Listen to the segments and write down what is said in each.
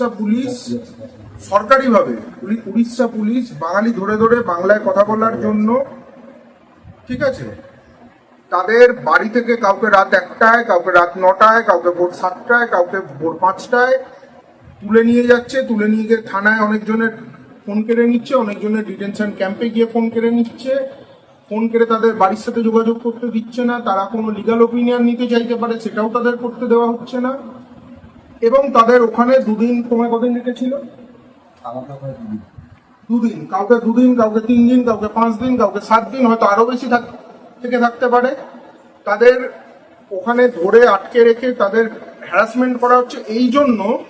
Orissa police সরকারিভাবে Orissa police বাঙালি ধরে ধরে বাংলায় কথা বলার জন্য, ঠিক আছে? তাদের বাড়ি থেকে কাউকে রাত একটায়, কাউকে রাত নটায়, কাউকে ভোর সাতটায়, কাউকে ভোর পাঁচটায় তুলে নিয়ে যাচ্ছে, তুলে নিয়ে গিয়ে থানায় অনেকজনের ফোন কেড়ে নিচ্ছে, অনেকজনের ডিটেনশন ক্যাম্পে গিয়ে ফোন কেড়ে নিচ্ছে। ফোন কেড়ে তাদের বাড়ির সাথে যোগাযোগ করতে দিচ্ছে না, তারা কোনো লিগাল ওপিনিয়ন নিতে চাইতে পারে, সেটাও তাদের করতে দেওয়া হচ্ছে না। এবং তাদের ওখানে দুদিন তোমায় কদিন রেখেছিল? আমাকে ওখানে দিবি দুদিন কাউকে দুদিন কাউকে তিন দিন কাউকে পাঁচ দিন কাউকে সাত দিন হয়তো আরও বেশি থাক- থেকে থাকতে পারে। তাদের ওখানে ধরে আটকে রেখে তাদের হ্যারাসমেন্ট করা হচ্ছে এই জন্য।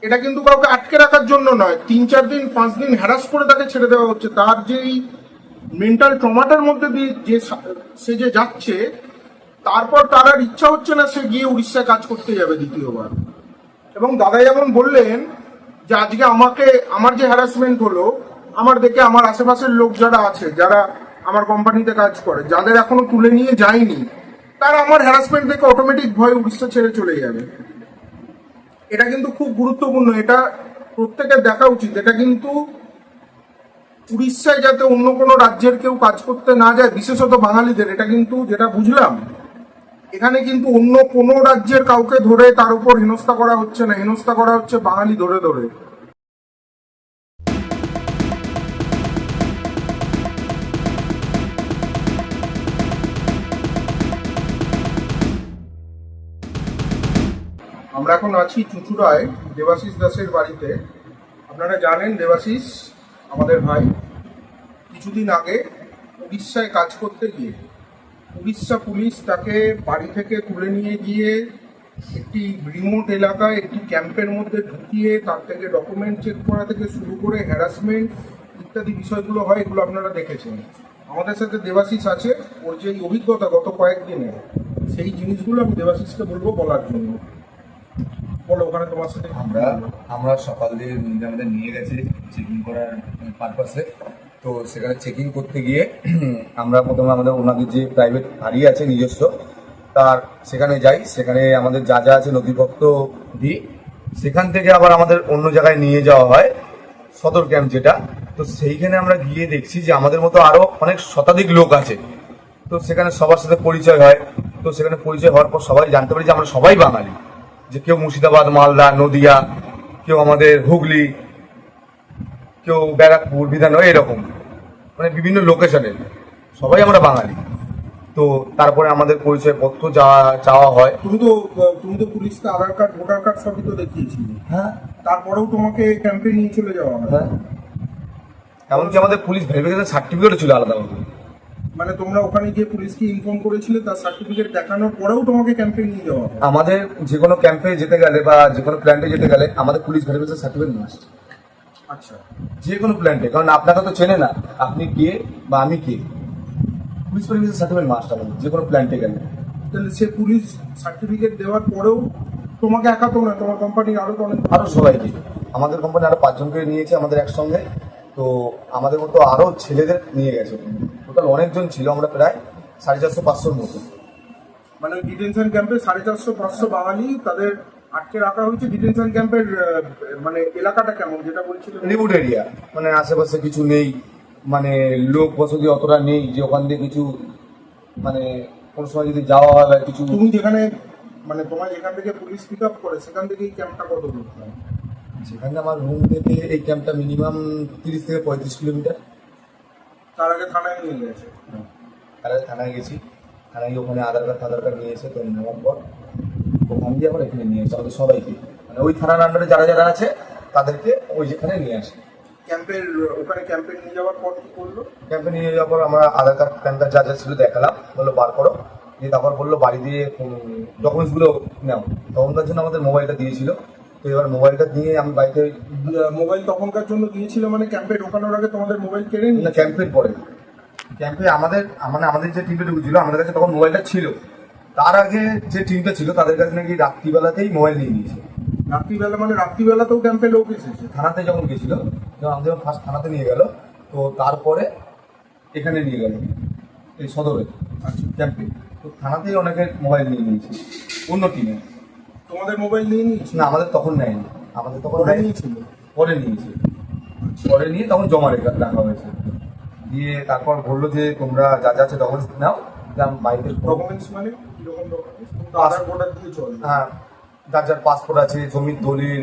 এটা কিন্তু কাউকে আটকে রাখার জন্য নয়। তিন চার দিন পাঁচ দিন হ্যারাস করে তাকে ছেড়ে দেওয়া হচ্ছে। তার যেই মেন্টাল ট্রমাটার মধ্যে দিয়ে যে সে যে যাচ্ছে তারপর তার আর ইচ্ছা হচ্ছে না সে গিয়ে উড়িষ্যায় কাজ করতে যাবে দ্বিতীয়বার। এবং দাদা যেমন বললেন যে আজকে আমাকে, আমার যে হ্যারাসমেন্ট হলো, আমার দেখে আমার আশেপাশের লোক যারা আছে, যারা আমার কোম্পানিতে কাজ করে, যাদের এখনও তুলে নিয়ে যায়নি, তারা আমার হ্যারাসমেন্ট দেখে অটোমেটিক ভয় উড়িষ্যা ছেড়ে চলে যাবে। এটা কিন্তু খুব গুরুত্বপূর্ণ। এটা প্রত্যেকের দেখা উচিত। এটা কিন্তু উড়িষ্যায় যাতে অন্য কোনো রাজ্যের কেউ কাজ করতে না যায়, বিশেষত বাঙালিদের, এটা কিন্তু যেটা বুঝলাম এখানে কিন্তু অন্য কোনো রাজ্যের কাউকে ধরে তার উপর হেনস্থা করা হচ্ছে না। হেনস্থা করা হচ্ছে বাঙালি ধরে ধরে। আমরা এখন আছি চুচুড়ায় দেবাশিস দাসের বাড়িতে। আপনারা জানেন দেবাশিস আমাদের ভাই। কিছুদিন আগে উড়িষ্যায় কাজ করতে গিয়ে উড়িষ্যা পুলিশ তাকে বাড়ি থেকে তুলে নিয়ে গিয়ে একটি রিমোট এলাকায় একটি ক্যাম্পের মধ্যে ঢুকিয়ে তার থেকে ডকুমেন্ট চেক করা থেকে শুরু করে হ্যারাসমেন্ট ইত্যাদি বিষয়গুলো হয়, এগুলো আপনারা দেখেছেন। আমাদের সাথে দেবাশিস আছে, ওর যে অভিজ্ঞতা গত কয়েকদিনে, সেই জিনিসগুলো আমি দেবাশিসকে বলব বলার জন্য। বলো, ওখানে তোমার সাথে আমরা আমরা সকাল দিয়ে আমাদের নিয়ে গেছে চেকিং করার পারপাসে তো সেখানে চেকিং করতে গিয়ে, আমরা প্রথমে আমাদের ওনাদের যে প্রাইভেট গাড়ি আছে নিজস্ব, তার সেখানে যাই। সেখানে আমাদের যা যা আছে নথিপত্র দিই। সেখান থেকে আবার আমাদের অন্য জায়গায় নিয়ে যাওয়া হয়, সদর ক্যাম্প যেটা। তো সেইখানে আমরা গিয়ে দেখছি যে আমাদের মতো আরও অনেক শতাধিক লোক আছে। তো সেখানে সবার সাথে পরিচয় হয়। তো সেখানে পরিচয় হওয়ার পর সবাই জানতে পারি যে আমরা সবাই বাঙালি। যে কেউ মুর্শিদাবাদ, মালদা, নদিয়া, কেউ আমাদের হুগলি কেউ ব্যারাকপুর বিধাননগর এরকম। মানে বিভিন্ন লোকেশনের সবাই আমরা বাঙালি। তো তারপরে আমাদের পরিচয়পত্র যাওয়া চাওয়া হয়। তুমি তো তুমি তো পুলিশকে আধার কার্ড ভোটার কার্ড সবই তো দেখিয়েছিলে। হ্যাঁ। তারপরেও তোমাকে ক্যাম্পে নিয়ে চলে যাওয়া হয়। হ্যাঁ। এমনকি আমাদের পুলিশ ভেরিফিকেশন সার্টিফিকেটও ছিল আলাদা মতো মানে তোমরা ওখানে গিয়ে পুলিশকে ইনফর্ম করেছিলে তার সার্টিফিকেট দেখানোর পরেও তোমাকে ক্যাম্পে নিয়ে যাওয়া আমাদের যে কোনো ক্যাম্পে যেতে গেলে বা যে কোনো প্ল্যান্টে যেতে গেলে আমাদের পুলিশ ভেরিফিকেশন সার্টিফিকেট আচ্ছা যে কোনো প্ল্যান্টে কারণ আপনাকে তো চেনে না আপনি কে বা আমি কে। পুলিশ ভেরিফিকেশন সার্টিফিকেট মাস্ট আমাদের যে কোনো প্ল্যান্টে গেলে। তাহলে সে পুলিশ সার্টিফিকেট দেওয়ার পরেও তোমাকে একা তো না তোমার কোম্পানির আরও তো অনেক আরও সবাইকে আমাদের কোম্পানি আরও পাঁচজনকে নিয়েছে আমাদের একসঙ্গে। তো আমাদের মতো আরও ছেলেদের নিয়ে গেছে। টোটাল অনেকজন ছিল আমরা প্রায় সাড়ে চারশো পাঁচশোর মতো। মানে ডিটেনশন ক্যাম্পে সাড়ে চারশো পাঁচশো বাঙালি তাদের আটকে রাখা হয়েছে ডিটেনশন ক্যাম্পের মানে এলাকাটা কেমন যেটা বলছিল রিমোট এরিয়া মানে আশেপাশে কিছু নেই মানে লোক বসতি অতটা নেই যে ওখান দিয়ে কিছু মানে কোনো সময় যদি যাওয়া হয় বা কিছু তুমি যেখানে মানে তোমার যেখান থেকে পুলিশ পিক আপ করে সেখান থেকে এই ক্যাম্পটা কত দূর? সেখানে আমার রুম থেকে এই ক্যাম্পটা মিনিমাম তিরিশ থেকে পঁয়ত্রিশ কিলোমিটার। তার আগে থানায় নিয়ে গেছে তারা থানায় গেছি। থানায় ওখানে আধার কার্ড ফাধার কার্ড নিয়ে এসে তো নেওয়ার পর ওখান দিয়ে আবার এখানে নিয়ে আসে আমাদের সবাইকে। মানে ওই থানার আন্ডারে যারা যারা আছে তাদেরকে ওই যেখানে নিয়ে আসে। ক্যাম্পের ওখানে ক্যাম্পে নিয়ে যাওয়ার পর কি করল? ক্যাম্পে নিয়ে যাওয়ার পর আমরা আধার কার্ড প্যান কার্ড যা যা ছিল দেখালাম বলল বার করো। দিয়ে তারপর বলল বাড়ি দিয়ে ডকুমেন্টসগুলো নাও। তখনকার জন্য আমাদের মোবাইলটা দিয়েছিল। তো এবার মোবাইলটা দিয়ে আমি বাড়িতে মোবাইল তখনকার জন্য দিয়েছিল মানে ক্যাম্পে ঢোকানোর আগে তোমাদের মোবাইল কেড়ে না ক্যাম্পের পরে। ক্যাম্পে আমাদের মানে আমাদের যে টিমটা ঢুকেছিল আমাদের কাছে তখন মোবাইলটা ছিল। তার আগে যে টিমটা ছিল তাদের কাছে নাকি রাত্রিবেলাতেই মোবাইল নিয়ে নিয়েছে। রাত্রিবেলা মানে রাত্রিবেলাতেও ক্যাম্পে লোক এসেছে? থানাতে যখন গেছিল যখন আমাদের ফার্স্ট থানাতে নিয়ে গেল তো তারপরে এখানে নিয়ে গেল এই সদরে আচ্ছা। ক্যাম্পে তো থানাতেই অনেকের মোবাইল নিয়ে নিয়েছে অন্য টিমে তোমাদের মোবাইল নিয়ে নিয়েছিল? না আমাদের তখন নেয়নি। আমাদের তখন ওরা। নিয়েছিল? পরে নিয়েছে। পরে নিয়ে তখন জমা রেখে রাখা হয়েছে। দিয়ে তারপর বলল যে তোমরা যা যা আছে ডকুমেন্টস নাও যা বাইরে ডকুমেন্টস মানে? হ্যাঁ যার যার পাসপোর্ট আছে জমির দলিল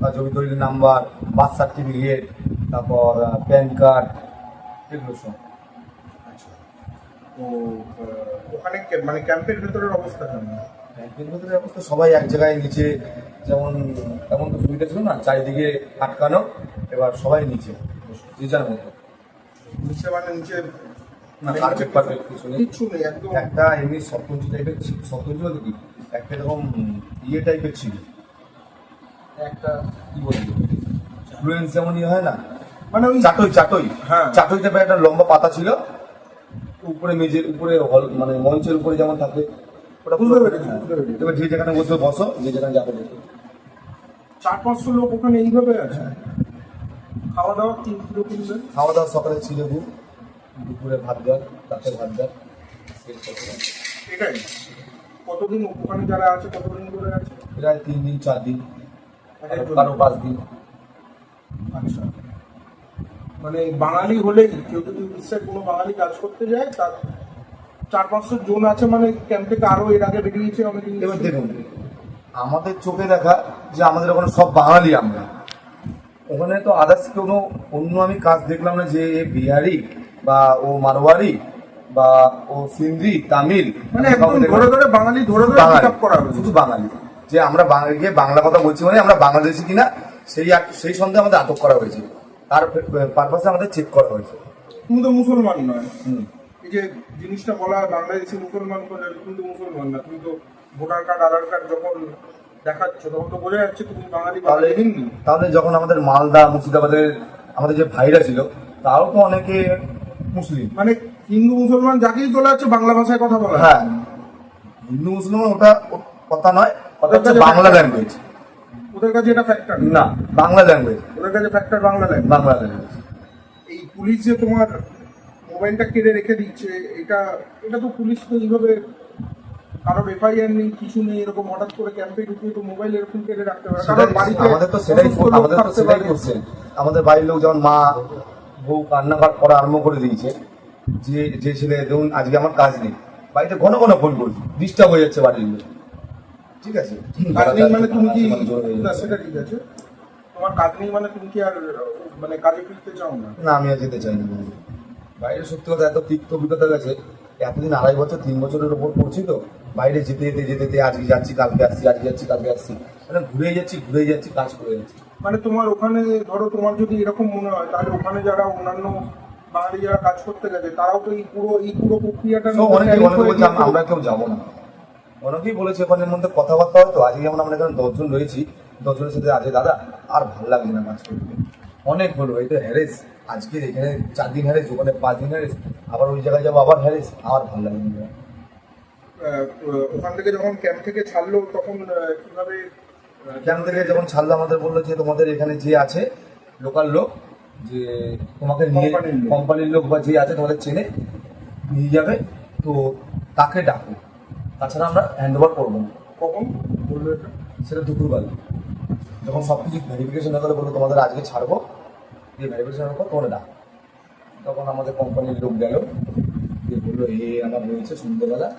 বা জমির দলিলের নাম্বার বার্থ সার্টিফিকেট তারপর প্যান কার্ড এগুলো সব। আচ্ছা। তো ওখানে মানে ক্যাম্পের ভেতরের অবস্থা কেমন? ব্যাংকের ভেতরে অবস্থা সবাই এক জায়গায় নিচে যেমন তেমন তো সুবিধা ছিল না চারিদিকে আটকানো এবার সবাই নিচে যে যার মতো। নিচে মানে নিচে না কার্পেট কিছু নেই কিচ্ছু একদম। একটা এমনি সপ্তঞ্চি টাইপের ছিল সপ্তঞ্চি বলতে কি? একটা এরকম ইয়ে টাইপের ছিল। একটা কি বলব? ফ্লুয়েন্স যেমন ইয়ে হয় না? মানে ওই চাটই চাটই। হ্যাঁ। চাটই টাইপের একটা লম্বা পাতা ছিল। উপরে মেঝের উপরে হল মানে মঞ্চের উপরে যেমন থাকে ওটা পেরেছি, বুঝতে পেরেছি। এবার যে যেখানে বসে বসো যে যেখানে যাবে চার পাঁচশো লোক ওখানে এইভাবে আছে? খাওয়া দাওয়া তিন কিলো খাওয়া দাওয়া সকালে ছিল দুপুরে ভাত দেওয়া রাতে ভাত দেওয়া। এটাই। কতদিন ওখানে যারা আছে কতদিন ধরে আছে? প্রায় তিন দিন চার দিন কারো- একজন। পাঁচ দিন। আচ্ছা। মানে বাঙালি হলেই কেউ যদি উড়িষ্যায় কোনো বাঙালি কাজ করতে যায় তার চার পাঁচশো জন আছে মানে ক্যাম্প থেকে আরও এর আগে বেরিয়েছে অনেকে এবার দেখুন আমাদের চোখে দেখা যে আমাদের ওখানে সব বাঙালি আমরা। ওখানে তো আদার্স কোনো অন্য আমি কাজ দেখলাম না যে বিহারি বা ও মারোয়ারি বা ও সিন্ধি তামিল মানে একদম ধরে ধরে বাঙালি ধরে ধরে বাঙালি। করা হয়েছে। শুধু বাঙালি। যে আমরা বাঙালি গিয়ে বাংলা কথা বলছি মানে আমরা বাংলাদেশি কিনা সেই সেই সন্দেহে আমাদের আটক করা হয়েছে। তার পারপাসে আমাদের চেক করা হয়েছে। তুমি তো মুসলমান নয়। এই যে জিনিসটা বলা বাংলাদেশি মুসলমান করে তুমি তো মুসলমান না। তুমি তো ভোটার কার্ড আধার কার্ড যখন দেখাচ্ছ তখন তো বোঝা যাচ্ছে তুমি বাঙালি তাহলে হিন্দি তাহলে যখন আমাদের মালদা মুর্শিদাবাদের আমাদের যে ভাইরা ছিল তাও তো অনেকে মুসলিম। মানে হিন্দু মুসলমান যাকেই চলে যাচ্ছে বাংলা ভাষায় কথা বলা। হ্যাঁ। হিন্দু মুসলমান ওটা কথা নয় কথা হচ্ছে বাংলা ল্যাঙ্গুয়েজ ওদের কাছে এটা ফ্যাক্টর না বাংলা ল্যাঙ্গুয়েজ ওদের কাছে factor Bangla language Bangla language এই পুলিশ যে তোমার মোবাইলটা কেড়ে রেখে দিচ্ছে এটা এটা তো পুলিশ তো এইভাবে কারোর এফআইআর নেই কিছু নেই এরকম হঠাৎ করে ক্যাম্পে ঢুকিয়ে তো মোবাইল এরকম কেড়ে রাখতে পারে। কারণ বাড়িতে আমাদের তো সেটাই আমাদের তো সেটাই করছে। আমাদের বাড়ির লোক যেমন মা বউ কান্নাকাট করা আরম্ভ করে দিয়েছে। যে যে ছেলে ধরুন আজকে আমার কাজ নেই। বাড়িতে ঘন ঘন ফোন করছি। ডিস্টার্ব হয়ে যাচ্ছে বাড়ির লোক। ঠিক আছে? কাজ নেই মানে তুমি কি না সেটা ঠিক আছে। তোমার কাজ নেই মানে তুমি কি আর মানে কাজে ফিরতে চাও না? না আমি আর যেতে চাই না বাইরে সত্যি কথা এত তিক্ত অভিজ্ঞতা গেছে। এতদিন আড়াই বছর তিন বছরের উপর পড়ছি তো। বাইরে যেতে যেতে যেতে যেতে আজকে যাচ্ছি কালকে আসছি আজকে যাচ্ছি কালকে আসছি। মানে ঘুরে যাচ্ছি ঘুরে যাচ্ছি কাজ করে যাচ্ছি। মানে তোমার ওখানে ধরো তোমার যদি এরকম মনে হয় তাহলে ওখানে যারা অন্যান্য বাঙালি যারা কাজ করতে গেছে তারাও তো এই পুরো এই পুরো প্রক্রিয়াটা আমরা কেউ যাব না। অনেকেই বলেছে ওখানের মধ্যে কথাবার্তা হয়তো আজকে যেমন আমরা এখানে দশজন রয়েছি দশজনের সাথে আছে দাদা আর ভালো লাগছে না কাজ করতে। অনেক হলো এই তো হ্যারেস আজকে এখানে চার দিন হ্যারেস ওখানে পাঁচ দিন হ্যারেস আবার ওই জায়গায় যাব আবার হ্যারেস আর ভালো লাগে না। ওখান থেকে যখন ক্যাম্প থেকে ছাড়লো তখন কীভাবে ক্যাম্প থেকে যখন ছাড়লো আমাদের বলল যে তোমাদের এখানে যে আছে লোকাল লোক যে তোমাকে নিয়ে কোম্পানির লোক। বা যে আছে তোমাদের চেনে নিয়ে যাবে তো তাকে ডাকো। তাছাড়া আমরা হ্যান্ড ওভার করব না। কখন? বলল এটা সেটা দুপুরবেলা। যখন সব কিছু ভেরিফিকেশন হয়ে গেলো বলল তোমাদের আজকে ছাড়বো। দিয়ে ভেরিফিকেশনের পর তোমাদের ডাক। তখন আমাদের কোম্পানির লোক গেল। দিয়ে বলল এ আমার রয়েছে সন্ধ্যেবেলা।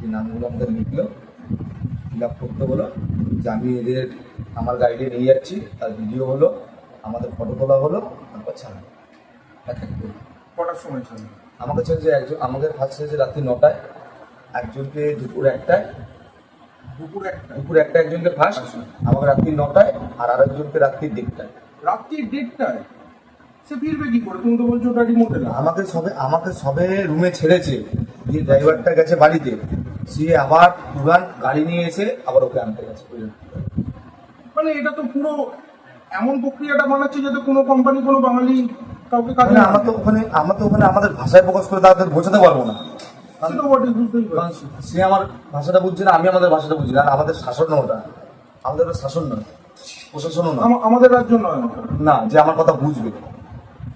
যে নামগুলো আমাদের লিখলো। ফিল আপ করতে হলো। যে আমি এদের আমার গাইডে নিয়ে যাচ্ছি তার ভিডিও হলো আমাদের ফটো তোলা হলো তারপর ছাড়লো এক এক করে। কটার সময় ছাড়লো আমাকে ছেড়েছে একজন আমাদের ফার্স্ট ছেড়েছে রাত্রি নটায়। একজনকে দুপুর একটায়। দুপুর একটা? দুপুর একটা একজনকে ফার্স্ট আমাকে রাত্রি নটায় আর আরেকজনকে রাত্রি দেড়টায়। রাত্রি দেড়টায়? সে ফিরবে কি করে? তুমি তো বলছো ওটা রিমোটে না। আমাকে সবে আমাকে সবে রুমে ছেড়েছে। দিয়ে ড্রাইভারটা গেছে বাড়িতে। সে আবার পুরান গাড়ি নিয়ে এসে আবার ওকে আনতে গেছে। মানে এটা তো পুরো এমন প্রক্রিয়াটা বানাচ্ছে যাতে কোনো কোম্পানি কোনো বাঙালি কাউকে কাজে মানে আমার তো ওখানে আমরা তো ওখানে আমাদের ভাষায় প্রকাশ করে তাদের বোঝাতে পারব না। সে আমার ভাষাটা বুঝছে না আমি আমাদের ভাষাটা বুঝি না আর আমাদের শাসন না ওটা। আমাদের শাসন নয় প্রশাসনও না আমা- আমাদের রাজ্য নয়। না যে আমার কথা বুঝবে।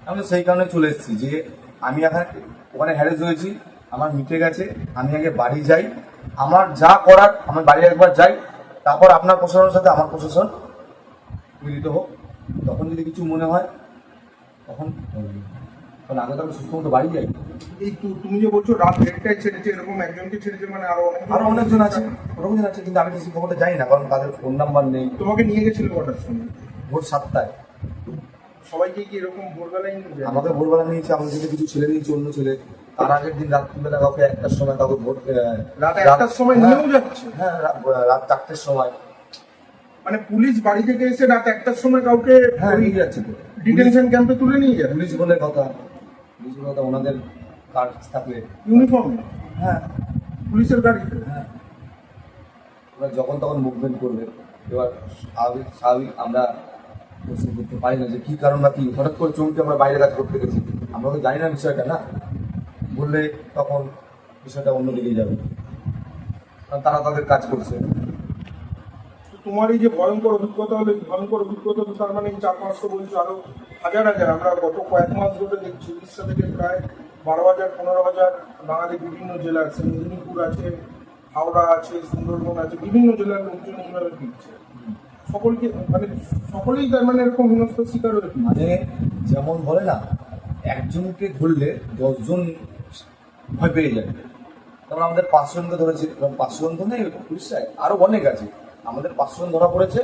আমি সেই কারণে চলে এসেছি যে আমি এখানে ওখানে হ্যারেস হয়েছি আমার মিটে গেছে আমি আগে বাড়ি যাই। আমার যা করার আমি বাড়ি একবার যাই। তারপর আপনার প্রশাসনের সাথে আমার প্রশাসন মিলিত হোক। তখন যদি কিছু মনে হয় তখন কারণ আগে তো আমি সুস্থ মতো বাড়ি যাই। এই তুমি যে বলছো রাত দেড়টায় ছেড়েছে এরকম একজনকে ছেড়েছে মানে আরও অনেক আরও অনেকজন আছে অনেকজন আছে কিন্তু আমি সেই খবরটা জানি না কারণ তাদের ফোন নাম্বার নেই। তোমাকে নিয়ে গেছিল কটার সময়? ভোর সাতটায়। সবাইকে কি এরকম ভোরবেলায় নিয়ে আমাকে ভোরবেলা নিয়েছে আমাদের কিছু ছেলে নিয়েছে অন্য ছেলে। তার আগের দিন রাত্রিবেলা কাউকে একটার সময় কাউকে আহ, রাত একটার সময় হ্যাঁ, নিয়েও যাচ্ছে? হ্যাঁ রাত চারটের সময়। মানে পুলিশ বাড়ি থেকে এসে রাত একটার সময় কাউকে হ্যাঁ নিয়ে যাচ্ছে ডিটেনশন ক্যাম্পে তুলে নিয়ে যায় পুলিশ বলে কথা পুলিশ বলে কথা ওনাদের কার্ড থাকলে। ইউনিফর্ম হ্যাঁ। পুলিশের গাড়িতে হ্যাঁ। এবার যখন তখন মুভমেন্ট করবে। এবার স্বাভাবিক স্বাভাবিক আমরা প্রশ্ন করতে পারি না যে কি কারণ না কি। হঠাৎ করে চমকে আমরা বাইরে কাজ করতে গেছি। আমরা তো জানি না বিষয়টা না? বললে তখন বিষয়টা অন্যদিকে যাবে। কারণ তারা তাদের কাজ করছে। তো তোমার এই যে ভয়ঙ্কর অভিজ্ঞতা হলো ভয়ঙ্কর অভিজ্ঞতা তো তার মানে এই চার পাঁচশো বলছো আরও হাজার হাজার। আমরা গত কয়েক মাস ধরে দেখছি উড়িষ্যা থেকে প্রায় বারো হাজার পনেরো হাজার বাঙালি বিভিন্ন জেলা আছে। মেদিনীপুর আছে হাওড়া আছে সুন্দরবন আছে বিভিন্ন জেলার লোকজন এইভাবে ফিরছে। সকলকে মানে সকলেই তার মানে এরকম হিংস্র শিকার হয়ে মানে যেমন বলে না একজনকে ধরলে দশজন ভয় পেয়ে যাবে যেমন আমাদের পাঁচজনকে ধরেছে এবং পাঁচশো জন তো নেই পুলিশায় আরও অনেক আছে। আমাদের পাঁচশো জন ধরা পড়েছে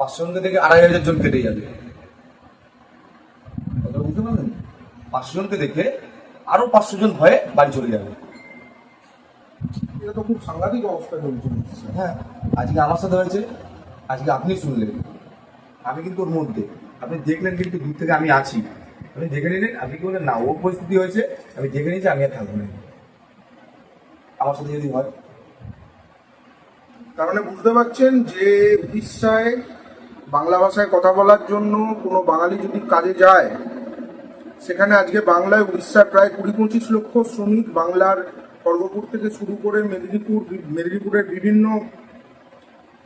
পাঁচজনকে দেখে আড়াই হাজার জন কেটে যাবে। বুঝতে পারলেন? পাঁচশো জনকে দেখে আরও পাঁচশো জন ভয়ে বাড়ি চলে যাবে। এটা তো খুব সাংঘাতিক অবস্থা চলছে হ্যাঁ আজকে আমার সাথে হয়েছে আজকে আপনি শুনলেন। আমি কিন্তু ওর মধ্যে আপনি দেখলেন কিন্তু দূর থেকে আমি আছি। আপনি দেখে নিলেন আপনি কি বললেন না ও পরিস্থিতি হয়েছে আমি দেখে নিয়েছি আমি আর থাকব না। আমার সাথে যদি হয়। তার মানে বুঝতে পারছেন যে উড়িষ্যায়, বাংলা ভাষায় কথা বলার জন্য কোনো বাঙালি যদি কাজে যায়, সেখানে আজকে বাংলায় উড়িষ্যার প্রায় কুড়ি পঁচিশ লক্ষ শ্রমিক বাংলার খড়গপুর থেকে শুরু করে মেদিনীপুর, মেদিনীপুরের বিভিন্ন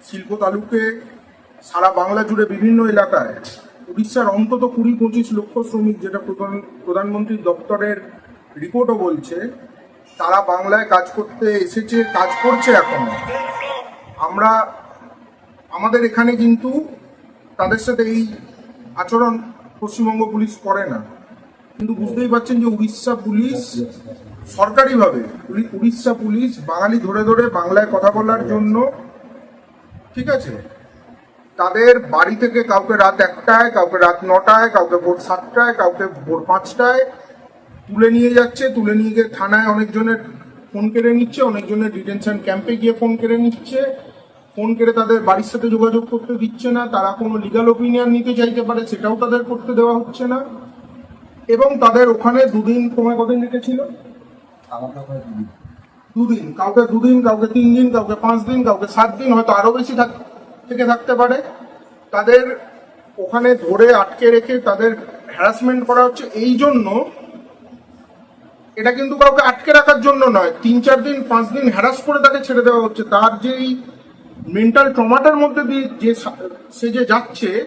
শিল্প তালুকে সারা বাংলা জুড়ে বিভিন্ন এলাকায় উড়িষ্যার অন্তত কুড়ি পঁচিশ লক্ষ শ্রমিক, যেটা প্রধান প্রধানমন্ত্রীর দপ্তরের রিপোর্টও বলছে তারা বাংলায় কাজ করতে এসেছে, কাজ করছে এখন। আমরা, আমাদের এখানে কিন্তু তাদের সাথে এই আচরণ পশ্চিমবঙ্গ পুলিশ করে না। কিন্তু বুঝতেই পারছেন যে উড়িষ্যা পুলিশ সরকারিভাবে উড়িষ্যা পুলিশ বাঙালি ধরে ধরে বাংলায় কথা বলার জন্য, ঠিক আছে? তাদের বাড়ি থেকে কাউকে রাত একটায়, কাউকে রাত নটায়, কাউকে ভোর সাতটায়, কাউকে ভোর পাঁচটায় তুলে নিয়ে যাচ্ছে তুলে নিয়ে গিয়ে থানায় অনেকজনের ফোন কেড়ে নিচ্ছে অনেকজনের ডিটেনশন ক্যাম্পে গিয়ে ফোন কেড়ে নিচ্ছে। ফোন কেড়ে তাদের বাড়ির সাথে যোগাযোগ করতে দিচ্ছে না তারা কোনো লিগাল ওপিনিয়ন নিতে চাইতে পারে সেটাও তাদের করতে দেওয়া হচ্ছে না। এবং তাদের ওখানে দুদিন তোমায় কদিন রেখেছিল? দুদিন। কাউকে দুদিন কাউকে তিন দিন কাউকে পাঁচ দিন কাউকে সাত দিন হয়তো আরও বেশি থাক থেকে থাকতে পারে। তাদের ওখানে ধরে আটকে রেখে তাদের হ্যারাসমেন্ট করা হচ্ছে। এই জন্য এটা কিন্তু কাউকে আটকে রাখার জন্য নয়। তিন, চার দিন, পাঁচ দিন হ্যারাস করে তাকে ছেড়ে দেওয়া হচ্ছে। তার যেই মেন্টাল ট্রমাটার মধ্যে দিয়ে যে সা- যে যাচ্ছে,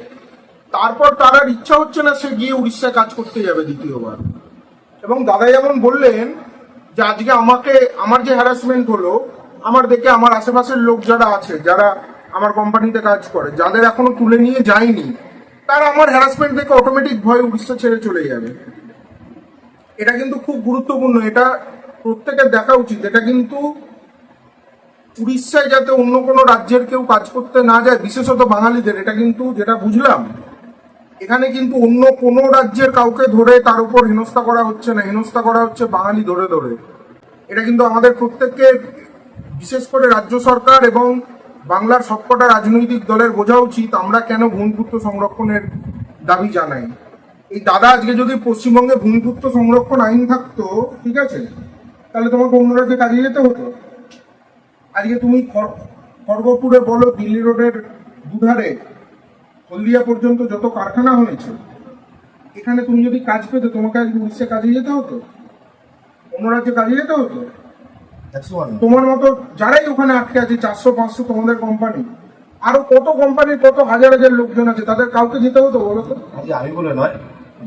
তারপর তার আর ইচ্ছা হচ্ছে না সে গিয়ে উড়িষ্যায় কাজ করতে যাবে দ্বিতীয়বার। এবং দাদা যেমন বললেন যে আজকে আমাকে, আমার যে হ্যারাসমেন্ট হলো, আমার দেখে আমার আশেপাশের লোক যারা আছে, যারা আমার কোম্পানিতে কাজ করে, যাদের এখনও তুলে নিয়ে যায়নি, তারা আমার হ্যারাসমেন্ট দেখে অটোমেটিক ভয়ে উড়িষ্যা ছেড়ে চলে যাবে। এটা কিন্তু খুব গুরুত্বপূর্ণ, এটা প্রত্যেকের দেখা উচিত, এটা কিন্তু উড়িষ্যায় যাতে অন্য কোনো রাজ্যের কেউ কাজ করতে না যায়, বিশেষত বাঙালিদের, এটা কিন্তু যেটা বুঝলাম, এখানে কিন্তু অন্য কোনো রাজ্যের কাউকে ধরে তার উপর হেনস্থা করা হচ্ছে না, হেনস্থা করা হচ্ছে বাঙালি ধরে ধরে। এটা কিন্তু আমাদের প্রত্যেককে, বিশেষ করে রাজ্য সরকার এবং বাংলার সবকটা রাজনৈতিক দলের বোঝা উচিত, আমরা কেন ভূমিপুত্র সংরক্ষণের দাবি জানাই। এই দাদা আজকে যদি পশ্চিমবঙ্গে ভূমিপুত্র সংরক্ষণ আইন থাকতো ঠিক আছে? তাহলে তোমাকে অন্য রাজ্যে কাজে যেতে হতো। আজকে তুমি খড়- খড়গপুরে বলো দিল্লি রোডের দুধারে হলদিয়া পর্যন্ত যত কারখানা হয়েছে এখানে তুমি যদি কাজ পেতে তোমাকে আজকে উড়িষ্যা কাজে যেতে হতো? অন্য রাজ্যে কাজে যেতে হতো? তোমার মতো যারাই ওখানে আটকে আছে চারশো পাঁচশো তোমাদের কোম্পানি আরও কত কোম্পানির কত হাজার হাজার লোকজন আছে তাদের কাউকে যেতে হতো বলো তো? আমি বলে নয়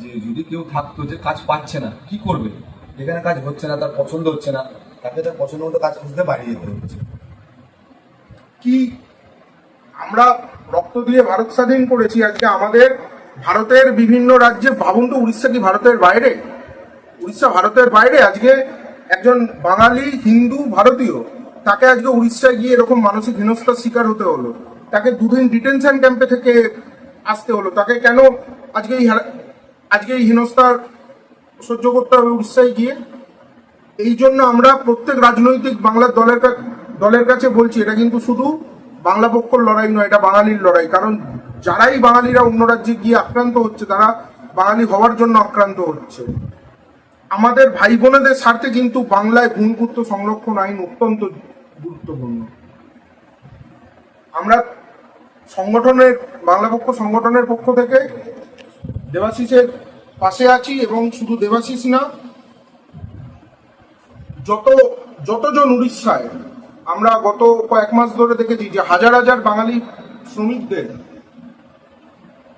যে যদি কেউ থাকতো যে কাজ পাচ্ছে না, কি করবে? যেখানে কাজ হচ্ছে না, তার পছন্দ হচ্ছে না, তাকে তার পছন্দ মতো কাজ খুঁজতে বাইরে যেতে হচ্ছে। কি আমরা রক্ত দিয়ে ভারত স্বাধীন করেছি আজকে আমাদের ভারতের বিভিন্ন রাজ্যে? ভাবুন তো উড়িষ্যা কি ভারতের বাইরে? উড়িষ্যা ভারতের বাইরে? আজকে একজন বাঙালি হিন্দু ভারতীয়, তাকে আজকে উড়িষ্যায় গিয়ে এরকম মানসিক হেনস্থার শিকার হতে হলো। তাকে দুদিন ডিটেনশন ক্যাম্পে থেকে আসতে হলো। তাকে কেন আজকে এই আজকে এই হেনস্থার সহ্য করতে হবে উড়িষ্যায় গিয়ে। এই জন্য আমরা প্রত্যেক রাজনৈতিক বাংলার দলের দলের কাছে বলছি, এটা কিন্তু শুধু বাংলা পক্ষর লড়াই নয়, এটা বাঙালির লড়াই। কারণ যারাই বাঙালিরা অন্য রাজ্যে গিয়ে আক্রান্ত হচ্ছে, তারা বাঙালি হওয়ার জন্য আক্রান্ত হচ্ছে। আমাদের ভাই বোনেদের স্বার্থে কিন্তু বাংলায় ভূমিপুত্র সংরক্ষণ আইন অত্যন্ত গুরুত্বপূর্ণ। আমরা সংগঠনের, বাংলা পক্ষ সংগঠনের পক্ষ থেকে দেবাশিসের পাশে আছি এবং শুধু দেবাশিস না যত যতজন উড়িষ্যায় আমরা গত কয়েক মাস ধরে দেখেছি যে হাজার হাজার বাঙালি শ্রমিকদের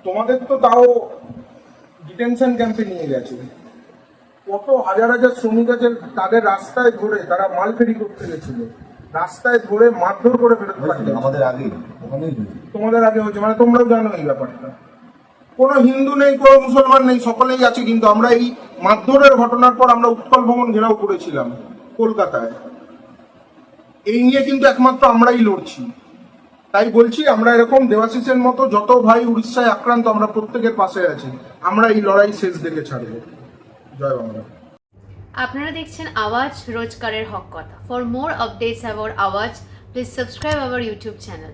তোমাদের তো তাও ডিটেনশন ক্যাম্পে নিয়ে গেছে। কত হাজার হাজার শ্রমিক আছে তাদের রাস্তায় ধরে তারা মাল ফেরি করতে গেছিল। রাস্তায় ধরে মারধর করে ফেরত আমাদের আগে তোমাদের আগে হয়েছে মানে তোমরাও জানো এই ব্যাপারটা। কোনো হিন্দু নেই, কোনো মুসলমান নেই, সকলেই আছে, কিন্তু আমরা এই মারধরের ঘটনার পর আমরা উৎকল ভবন ঘেরাও করেছিলাম কলকাতায়। এই নিয়ে কিন্তু একমাত্র আমরাই লড়ছি। তাই বলছি, আমরা এরকম দেবাশিসের মতো যত ভাই উড়িষ্যায় আক্রান্ত, আমরা প্রত্যেকের পাশে আছি। আমরা এই লড়াই শেষ দেখে ছাড়বো। জয় বাংলা। আপনারা দেখছেন আওয়াজ রোজকারের হক কথা। For more updates about Awaaz please subscribe our YouTube channel